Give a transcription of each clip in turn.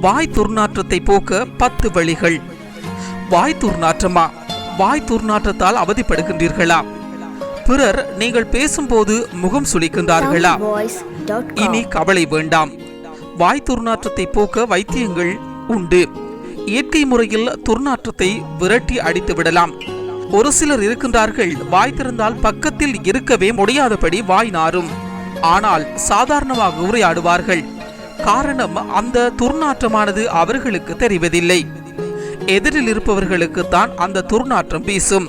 வாய் துர்நாற்றத்தை போக்க பத்து வழிகள். வாய் துர்நாற்றமா? வாய் துர்நாற்றத்தால் அவதிப்படுகின்றீர்களா? பிறர் நீங்கள் பேசும்போது முகம் சுளிக்கின்றார்களா? இனி கவலை வேண்டாம். வாய் துர்நாற்றத்தை போக்க வைத்தியங்கள் உண்டு. இயற்கை முறையில் துர்நாற்றத்தை விரட்டி அடித்து விடலாம். ஒரு சிலர் இருக்கின்றார்கள் வாய் திறந்தால் பக்கத்தில் இருக்கவே முடியாதபடி வாய் நாரும். ஆனால் சாதாரணமாக உரையாடுவார்கள். காரணம் அந்த துர்நாற்றமானது அவர்களுக்கு தெரிவதில்லை. எதிரில் இருப்பவர்களுக்கு தான் அந்த துர்நாற்றம் வீசும்.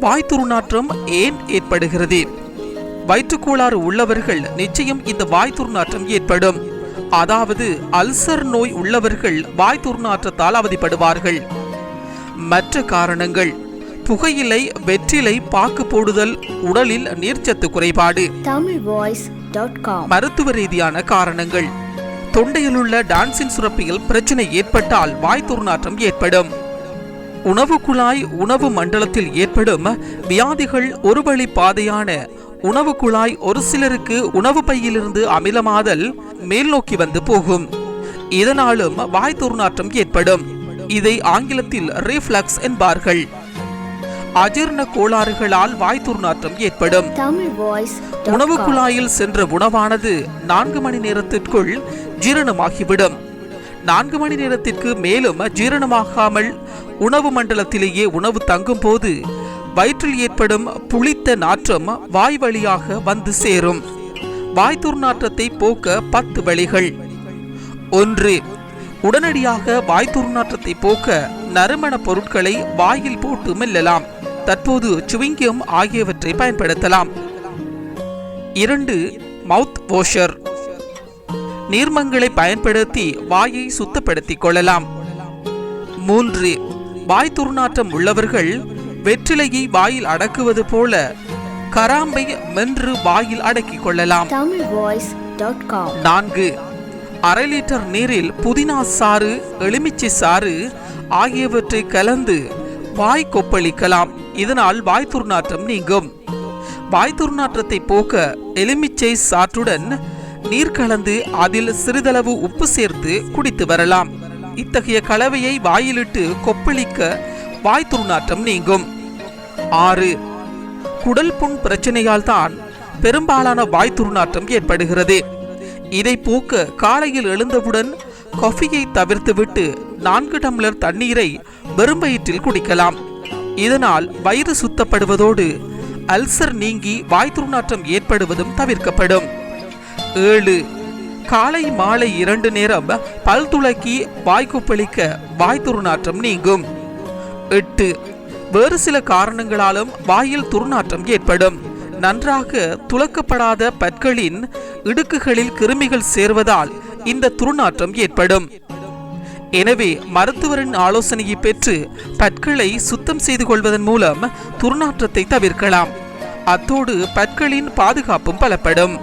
வாய் துர்நாற்றம் ஏன் ஏற்படுகிறது? வயிற்றுக்கோளாறு உள்ளவர்கள் நிச்சயம் இந்த வாய் துர்நாற்றம் ஏற்படும். அதாவது அல்சர் நோய் உள்ளவர்கள் வாய் துர்நாற்றத்தால் அவதிப்படுவார்கள். மற்ற காரணங்கள் புகையிலை வெற்றிலை பாக்கு போடுதல் உடலில் நீர்ச்சத்து குறைபாடு. வாய்ஸ் மருத்துவ ரீதியான காரணங்கள். தொண்டையிலுள்ள டான்சின் சுரப்பியில் பிரச்சனை ஏற்பட்டால் வாய் துர்நாற்றம் ஏற்படும். உணவு குழாய் உணவு மண்டலத்தில் ஏற்படும் வியாதிகள் ஒரு வழி பாதையான உணவு குழாய் ஒரு சிலருக்கு உணவு பையிலிருந்து அமிலமாதல் மேல் நோக்கி வந்து போகும். இதனாலும் வாய் துர்நாற்றம் ஏற்படும். இதை ஆங்கிலத்தில் ரீஃப்ளக்ஸ் என்பார்கள். அஜீரண கோளாறுகளால் வாய் துர்நாற்றம் ஏற்படும். உணவு குழாயில் சென்ற உணவானது நான்கு மணி நேரத்திற்குள் ஜீரணமாகிவிடும். நான்கு மணி நேரத்திற்கு மேலும் ஜீரணமாகாமல் உணவு மண்டலத்திலேயே உணவு தங்கும் போது வயிற்றில் ஏற்படும் புளித்த நாற்றம் வாய் வழியாக வந்து சேரும். வாய் துர்நாற்றத்தை போக்க பத்து வழிகள். ஒன்று உடனடியாக வாய் துர்நாற்றத்தை போக்க நறுமண பொருட்களை வாயில் போட்டு மெல்லலாம். தற்போது சுவிங்கியம் ஆகியவற்றை பயன்படுத்தலாம். இரண்டு மவுத் வாஷர் நீர்மங்களை பயன்படுத்தி வாயை சுத்தப்படுத்திக் கொள்ளலாம். மூன்று வாய் துர்நாற்றம் உள்ளவர்கள் வெற்றிலையை வாயில் அடக்குவது போல கராம்பை மென்று வாயில் அடக்கிக் கொள்ளலாம். நான்கு அரை லிட்டர் நீரில் புதினா சாறு எலுமிச்சை சாறு ஆகியவற்றை கலந்து வாய் கொப்பளிக்கலாம். இதனால் வாய் துர்நாற்றம் நீங்கும். வாய் துர்நாற்றத்தை போக்க எலுமிச்சை சாற்றுடன் நீர் கலந்து அதில் சிறிதளவு உப்பு சேர்த்து குடித்து வரலாம். இத்தகைய கலவையை வாயிலிட்டு கொப்பளிக்க வாய் துர்நாற்றம் நீங்கும். ஆறு. குடல் புண் பிரச்சனையால் தான் பெரும்பாலான வாய் துர்நாற்றம் ஏற்படுகிறது. இதை போக்க காலையில் எழுந்தவுடன் காஃபியை தவிர்த்துவிட்டு நான்கு டம்ளர் தண்ணீரை வெறும் வயிற்றில் குடிக்கலாம். இதனால் வயிறு சுத்தப்படுவதோடு அல்சர் நீங்கி வாய் துர்நாற்றம் ஏற்படுவதும் தவிர்க்கப்படும். ஏழு காலை மாலை இரண்டு நேரம் பல் துளக்கி வாய் வாய் துர்நாற்றம் நீங்கும். எட்டு வேறு சில காரணங்களாலும் வாயில் துர்நாற்றம் ஏற்படும். நன்றாக துலக்கப்படாத பற்களின் இடுக்குகளில் கிருமிகள் சேர்வதால் இந்த துர்நாற்றம் ஏற்படும். எனவே மருத்துவரின் ஆலோசனையை பெற்று பற்களை சுத்தம் செய்து கொள்வதன் மூலம் துர்நாற்றத்தை தவிர்க்கலாம். அத்தோடு பற்களின் பாதுகாப்பும் பலப்படும்.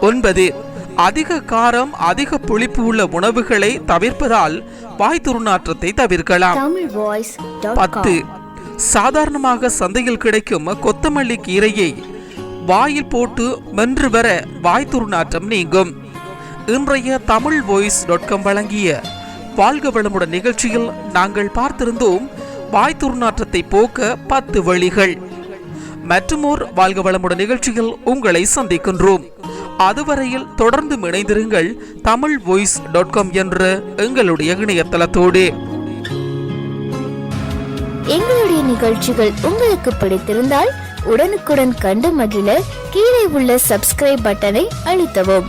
ஒன்பது. அதிக காரம் அதிக புளிப்பு உள்ள உணவுகளை தவிர்ப்பதால் வாய் துர்நாற்றத்தை தவிர்க்கலாம். பத்து. சாதாரணமாக சந்தையில் கிடைக்கும் கொத்தமல்லி கீரையை வாயில் போட்டு மென்று வர வாய் துர்நாற்றம் நீங்கும். இன்றைய தமிழ் வாய்ஸ் டாட் காம் வழங்கிய வாழ்க வளமுடன் நிகழ்ச்சியில் நாங்கள் பார்த்திருந்தோம் வாய் துர்நாற்றத்தை போக்க பத்து வழிகள். மற்றுமோர் வாழ்க வளமுடன் நிகழ்ச்சியில் உங்களை சந்திக்கின்றோம். அதுவரையில் தொடர்ந்து இணைந்திருங்கள் தமிழ் வாய்ஸ் டாட் காம் என்ற எங்களுடைய இணையதளத்தோடு. எங்களுடைய நிகழ்ச்சிகள் உங்களுக்கு பிடித்திருந்தால் உடனுக்குடன் கண்டு மகிழ கீழே உள்ள சப்ஸ்கிரைப் பட்டனை அழுத்தவும்.